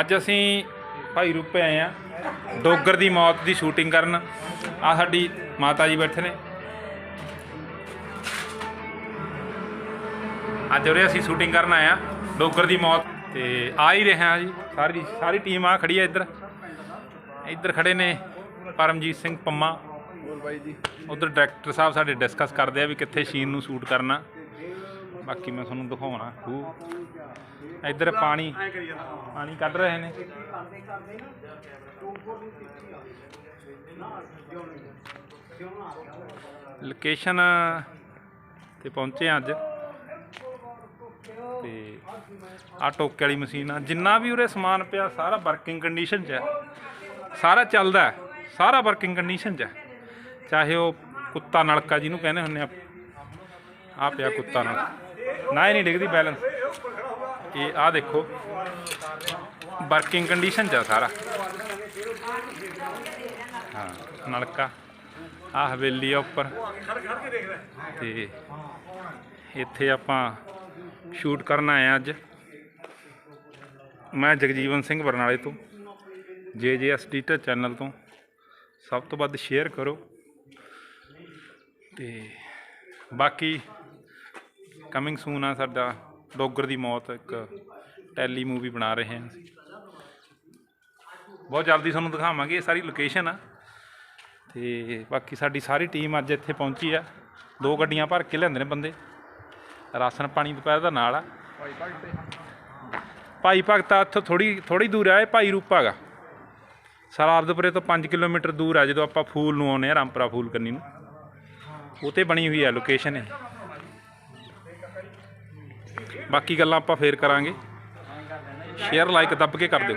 ਅੱਜ ਅਸੀਂ ਭਾਈ ਰੂਪੇ ਆਏ ਆ ਡੋਗਰ ਦੀ ਮੌਤ ਦੀ ਸ਼ੂਟਿੰਗ ਕਰਨ। ਆ ਸਾਡੀ ਮਾਤਾ ਜੀ ਬੈਠੇ ਨੇ। ਅੱਜ ਉਰੇ ਅਸੀਂ ਸ਼ੂਟਿੰਗ ਕਰਨ ਆਏ ਆ ਡੋਗਰ ਦੀ ਮੌਤ ਤੇ ਆ ਹੀ ਰਹੇ ਆ ਜੀ। ਸਾਰੀ ਸਾਰੀ ਟੀਮ ਆ ਖੜੀ ਆ ਇੱਧਰ। ਇੱਧਰ ਖੜੇ ਨੇ ਪਰਮਜੀਤ ਸਿੰਘ ਪੰਮਾ। ਬੋਲ ਬਾਈ ਜੀ ਉਧਰ ਡਾਇਰੈਕਟਰ ਸਾਹਿਬ ਸਾਡੇ ਡਿਸਕਸ ਕਰਦੇ ਆ ਵੀ ਕਿੱਥੇ ਸੀਨ ਨੂੰ ਸ਼ੂਟ ਕਰਨਾ। ਬਾਕੀ ਮੈਂ ਤੁਹਾਨੂੰ ਦਿਖਾਉਣਾ। ਖੂਹ। ਇੱਧਰ ਪਾਣੀ ਪਾਣੀ ਕੱਢ ਰਹੇ ਨੇ। ਲੋਕੇਸ਼ਨ ਤੇ ਪਹੁੰਚੇ ਅੱਜ। ਤੇ ਆ ਟੋਕੇ ਵਾਲੀ ਮਸ਼ੀਨ ਆ। ਜਿੰਨਾ ਵੀ ਉਰੇ ਸਮਾਨ ਪਿਆ ਸਾਰਾ ਵਰਕਿੰਗ ਕੰਡੀਸ਼ਨ 'ਚ ਹੈ। ਸਾਰਾ ਚੱਲਦਾ ਸਾਰਾ ਵਰਕਿੰਗ ਕੰਡੀਸ਼ਨ 'ਚ ਹੈ। ਚਾਹੇ ਉਹ ਕੁੱਤਾ ਨਲਕਾ ਜਿਹਨੂੰ ਕਹਿੰਦੇ ਹੁੰਦੇ ਆ। ਆ ਪਿਆ ਕੁੱਤਾ ਨਲਕਾ। ਨਾ ਇਹ ਨਹੀਂ ਡਿੱਗਦੀ ਬੈਲੈਂਸ ਇਹ ਆ ਦੇਖੋ, ਵਰਕਿੰਗ ਕੰਡੀਸ਼ਨ 'ਚ ਆ ਸਾਰਾ। ਹਾਂ, ਨਲਕਾ ਆ ਹਵੇਲੀ ਆ ਉੱਪਰ। ਤੇ ਇੱਥੇ ਆਪਾਂ ਸ਼ੂਟ ਕਰਨ ਆਏ ਆ ਅੱਜ। ਮੈਂ ਜਗਜੀਵਨ ਸਿੰਘ ਬਰਨਾਲੇ ਤੋਂ ਜੇਜੇਐਸ ਡਿਜੀਟਲ ਚੈਨਲ ਤੋਂ ਸਭ ਤੋਂ ਵੱਧ ਸ਼ੇਅਰ ਕਰੋ। ਤੇ ਬਾਕੀ ਕਮਿੰਗ ਸੂਨ ਆ ਸਾਡਾ ਡੋਗਰ ਦੀ ਮੌਤ ਇੱਕ ਟੈਲੀ ਮੂਵੀ ਬਣਾ ਰਹੇ ਹਾਂ। ਅਸੀਂ ਬਹੁਤ ਜਲਦੀ ਤੁਹਾਨੂੰ ਦਿਖਾਵਾਂਗੇ, ਇਹ ਸਾਰੀ ਲੋਕੇਸ਼ਨ ਆ। ਤੇ ਬਾਕੀ ਸਾਡੀ ਸਾਰੀ ਟੀਮ ਅੱਜ ਇੱਥੇ ਪਹੁੰਚੀ ਆ। ਦੋ ਗੱਡੀਆਂ ਭਰ ਕੇ ਲਿਆਂਦੇ ਨੇ ਬੰਦੇ। ਰਾਸ਼ਨ ਪਾਣੀ ਦੁਪਹਿਰ ਦਾ ਨਾਲ ਆ। ਭਾਈ ਭਗਤਾ ਇੱਥੋਂ ਥੋੜੀ ਥੋੜੀ ਦੂਰ ਆ, ਇਹ ਭਾਈ ਰੂਪਾ ਗਾ। ਸਰਾਰਦਪੁਰੇ ਤੋਂ 5 ਕਿਲੋਮੀਟਰ ਦੂਰ ਆ, ਜਦੋਂ ਆਪਾਂ ਫੂਲ ਨੂੰ ਆਉਨੇ ਆ, ਰਾਮਪੁਰਾ ਫੂਲ ਕੰਨੀ ਨੂੰ। ਉਹ ਤੇ ਬਣੀ ਹੋਈ ਆ ਲੋਕੇਸ਼ਨ ਇਹ। ਬਾਕੀ ਗੱਲਾਂ ਆਪਾਂ ਫੇਰ ਕਰਾਂਗੇ। ਸ਼ੇਅਰ ਲਾਈਕ ਦੱਬ ਕੇ ਕਰ ਦਿਓ।